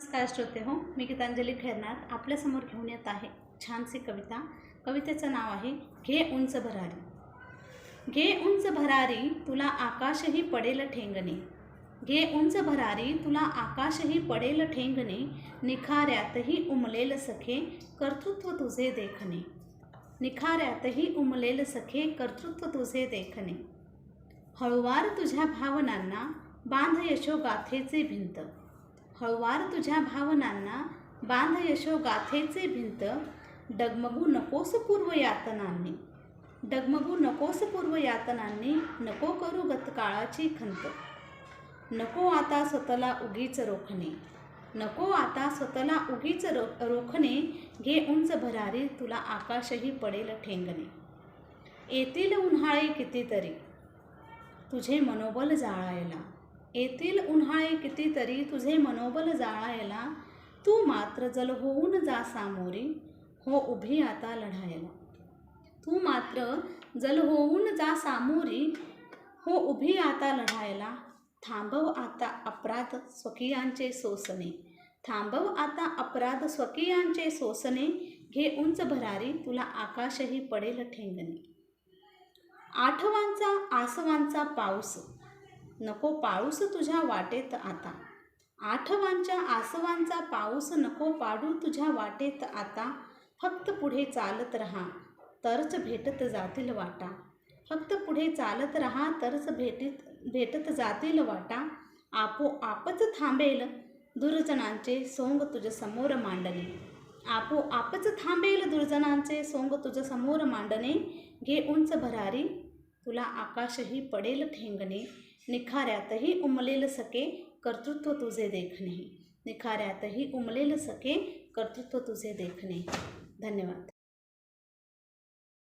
नमस्कार श्रोते हो मी गीतांजली खैरनाथ आपल्यासमोर घेऊन येत आहे छानशी कविता. कवितेचं नाव आहे घे उंच भरारी. घे उंच भरारी तुला आकाशही पडेल ठेंगणे. घे उंच भरारी तुला आकाशही पडेल ठेंगणे. निखाऱ्यातही उमलेल सखे कर्तृत्व तुझे देखणे. निखाऱ्यातही उमलेल सखे कर्तृत्व तुझे देखणे. हळुवार तुझ्या भावनांना बांध यशोगाथेचे भिंत. हळुवार तुझ्या भावनांना बांध यशो गाथेचे भिंत. डगमगू नकोस पूर्व यातनांनी. डगमगू नकोस पूर्व यातनांनी नको करू गतकाळाची खंत. नको आता स्वतःला उगीच रोखणे. नको आता स्वतःला उगीच रो रोखणे. घे उंच भरारी तुला आकाशही पडेल ठेंगणे. येतील उन्हाळे कितीतरी. तुझे मनोबल जाळायला. येथील उन्हाळे कितीतरी तुझे मनोबल जाळायला तू मात्र जल होऊन जा सामोरी हो उभी आता लढायला. तू मात्र जल होऊन जा सामोरी हो उभी आता लढायला. थांबव आता अपराध स्वकीयांचे सोसणे थांबव आता अपराध स्वकीयांचे सोसणे घे उंच भरारी तुला आकाशही पडेल ठेंगणे. आठवांचा आसवांचा पाऊस नको पाळूस तुझ्या वाटेत आता. आठवांच्या आसवांचा पाऊस नको पाडू तुझ्या वाटेत आता. फक्त पुढे चालत राहा तरच भेटत जातील वाटा. फक्त पुढे चालत राहा तरच भेटीत भेटत जातील वाटा. आपोआपच थांबेल दुर्जनांचे सोंग तुझ्या समोर मांडणे. आपोआपच थांबेल दुर्जनांचे सोंग तुझ्या समोर मांडणे. घे उंच भरारी तुला आकाशही पडेल ठेंगणे. निखाऱ्यातही उमलेल सके कर्तृत्व तुझे देखणे. निखाऱ्यातही उमलेल सके कर्तृत्व तुझे देखणे. धन्यवाद.